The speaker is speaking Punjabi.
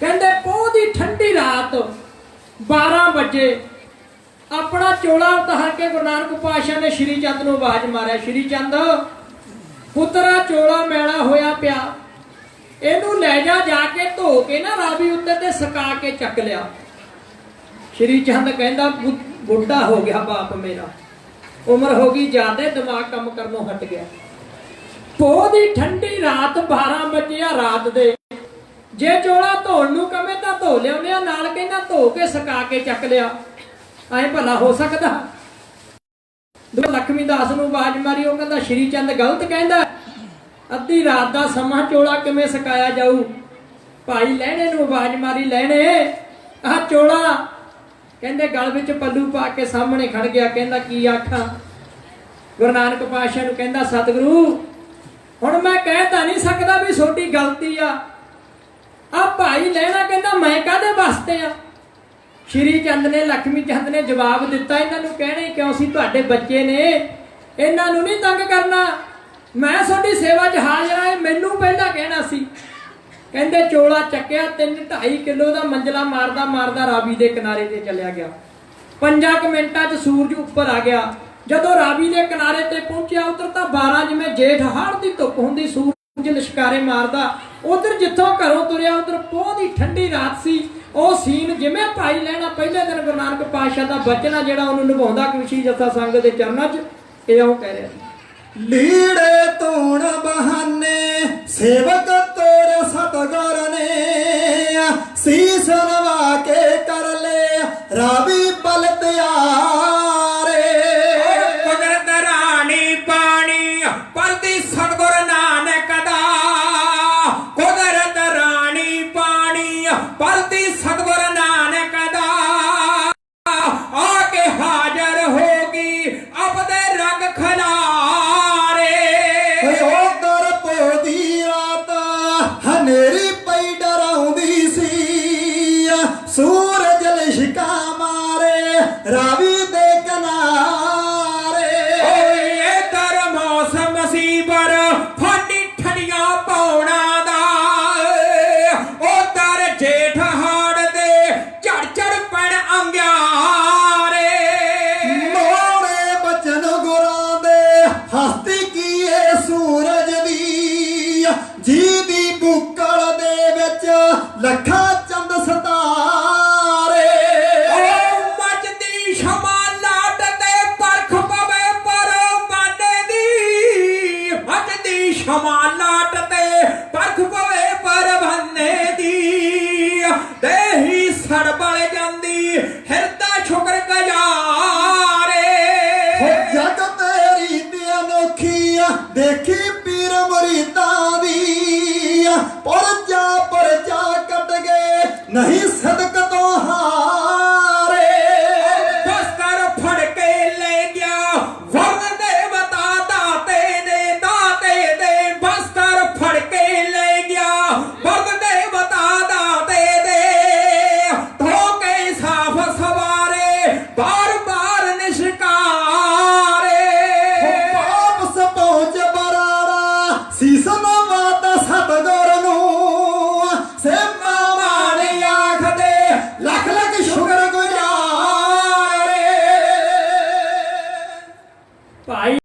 ਕਹਿੰਦੇ ਪੋਹ ਦੀ ਠੰਡੀ ਰਾਤ 12 ਵਜੇ ਆਪਣਾ ਚੋਲਾ ਉਤਾਰ ਕੇ ਗੁਰੂ ਨਾਨਕ ਪਾਤਸ਼ਾਹ ਨੇ ਸ਼੍ਰੀ ਚੰਦ ਨੂੰ ਆਵਾਜ਼ ਮਾਰਿਆ, ਸ਼੍ਰੀ ਚੰਦ, ਪੁੱਤਰਾ, ਚੋਲਾ ਮੈਲਾ ਹੋਇਆ ਪਿਆ। ਇਹਨੂੰ ਲੈ ਜਾ ਜਾ ਕੇ ਧੋ ਕੇ ਨਾ ਰਾਵੀ ਉੱਤੇ ਤੇ ਸੁਕਾ ਕੇ ਚੱਕ ਲਿਆ। ਸ਼੍ਰੀ ਚੰਦ ਕਹਿੰਦਾ ਬੁੱਢਾ ਹੋ ਗਿਆ ਬਾਪ ਮੇਰਾ। ਉਮਰ ਹੋ ਗਈ ਜ਼ਿਆਦੇ, ਦਿਮਾਗ ਕੰਮ ਕਰਨੋਂ ਹਟ ਗਿਆ। ਪੋਹ ਦੀ ਠੰਡੀ ਰਾਤ 12 ਵਜੇ ਆ ਰਾਤ ਦੇ ਜੇ ਚੋਲਾ ਧੋਣ ਨੂੰ ਕਵੇ ਤਾਂ ਧੋ ਲਿਆਉਂਦੇ ਆ, ਨਾਲ ਕਹਿੰਦਾ ਧੋ ਕੇ ਸਕਾ ਕੇ ਚੱਕ ਲਿਆ। ਐ ਭਲਾ ਹੋ ਸਕਦਾ। ਦੂਜਾ ਦਾਸ ਨੂੰ ਆਵਾਜ਼ ਮਾਰੀ, ਉਹ ਕਹਿੰਦਾ, ਸ਼੍ਰੀ ਚੰਦ ਗਲਤ ਕਹਿੰਦਾ ਅੱਧੀ ਰਾਤ ਦਾ ਸਮਾਂ ਚੋਲਾ ਕਿਵੇਂ ਸਕਾਇਆ ਜਾਊ? ਭਾਈ ਲੈਣੇ ਨੂੰ ਆਵਾਜ਼ ਮਾਰੀ ਲੈਣੇ ਆਹ ਚੋਲਾ। ਕਹਿੰਦੇ, ਗਲ ਵਿੱਚ ਪੱਲੂ ਪਾ ਕੇ ਸਾਹਮਣੇ ਖੜ ਗਿਆ। ਕਹਿੰਦਾ, ਕੀ ਆਖਾਂ? ਗੁਰੂ ਨਾਨਕ ਪਾਤਸ਼ਾਹ ਨੂੰ ਕਹਿੰਦਾ, ਸਤਿਗੁਰੂ, ਹੁਣ ਮੈਂ ਕਹਿ ਤਾਂ ਨਹੀਂ ਸਕਦਾ ਵੀ ਛੋਟੀ ਗਲਤੀ ਆ। ਆ ਭਾਈ ਲੈਣਾ ਕਹਿੰਦਾ, ਮੈਂ ਕਾਹਦੇ ਵਾਸਤੇ ਆ? ਸ਼੍ਰੀ ਚੰਦ ਨੇ ਲక్ష్ਮੀ ਚੰਦ ਨੇ ਜਵਾਬ ਦਿੱਤਾ, ਇਹਨਾਂ ਨੂੰ ਕਹਿਣੇ ਕਿਉਂ ਸੀ, ਤੁਹਾਡੇ ਬੱਚੇ ਨੇ? ਇਹਨਾਂ ਨੂੰ ਨਹੀਂ ਤੰਗ ਕਰਨਾ। ਮੈਂ ਤੁਹਾਡੀ ਸੇਵਾ 'ਚ ਹਾਜ਼ਰ ਆ ਮੈਨੂੰ ਪਹਿਲਾਂ ਕਹਿਣਾ ਸੀ। ਕਹਿੰਦੇ, ਚੋਲਾ ਚੱਕਿਆ 3 2.5 ਕਿਲੋ ਦਾ ਮੰਜਲਾ ਮਾਰਦਾ ਮਾਰਦਾ ਰਾਵੀ ਦੇ ਕਿਨਾਰੇ ਤੇ ਚੱਲਿਆ ਗਿਆ। ਪੰਜਾਂ ਕੁ ਮਿੰਟਾਂ 'ਚ ਸੂਰਜ ਉੱਪਰ ਆ ਗਿਆ। ਜਦੋਂ ਰਾਵੀ ਦੇ ਕਿਨਾਰੇ ਤੇ ਪਹੁੰਚਿਆ, ਉਧਰ ਤਾਂ 12 ਜਿਵੇਂ ਜੇਠ ਹਾੜ ਦੀ ਧੁੱਪ ਹੁੰਦੀ, ਸੂਰਜ ਲਿਸ਼ਕਾਰੇ ਮਾਰਦਾ ਉਧਰ ਜਿੱਥੋਂ ਘਰੋਂ ਤੁਰਿਆ, ਉਧਰ ਪੋਹ ਦੀ ਠੰਡੀ ਰਾਤ ਸੀ। ਉਹ ਸੀਨ ਜਿਵੇਂ ਭਾਈ ਲੈਣਾ ਪਹਿਲੇ ਦਿਨ ਗੁਰੂ ਨਾਨਕ ਪਾਤਸ਼ਾਹ ਦਾ ਬਚਨ ਜਿਹੜਾ ਉਹਨੂੰ ਨਿਭਾਉਂਦਾ ਖੁਸ਼ੀ ਜੱਥਾ ਸੰਗ ਦੇ ਚਰਨਾਂ 'ਚ, ਇਹ ਉਹ ਕਹਿ ਰਿਹਾ। ਸੀ ਲੀੜੇ ਧੋਣ ਬਹਾਨੇ, ਸੇਵਕ ਤੋਰ ਸਤਗੁਰ ਨੇ। ਸੀਸ ਨਵਾ ਕੇ ਕਰ ਲੈ ਰਾਵੀ ਬਲ ਰਾਵੀ ਦੇ ਕਿਨਾਰੇ। ਓਏ ਦਰ ਮੌਸਮ ਸੀ ਬਰ ਫਾਟੀ ਠੜੀਆਂ ਪੌਣਾ ਦਾ। ਉਹ ਦਰ ਜੇਠ ਹਾੜ ਦੇ ਝੜ ਝੜ ਪਣ ਅੰਗਿਆਰੇ। ਮੋੜੇ ਬਚਨ ਗੁਰਾਂ ਦੇ ਹਸਤੀ ਕੀਏ ਸੂਰਜ ਦੀ। ਜੀ ਮੱਚਦੀ ਸ਼ਮਾ ਲਾਟ ਤੇ ਪਰਖ ਪਵੇ ਪਰ ਬੰਨੇ ਦੀ। ਦੇਹੀ ਸੜਬਲ ਜਾਂਦੀ, ਹਿਰਦਾ ਸ਼ੁਕਰ ਗਜਾਰੇ। ਜਗ ਤੇਰੀ 起身啦。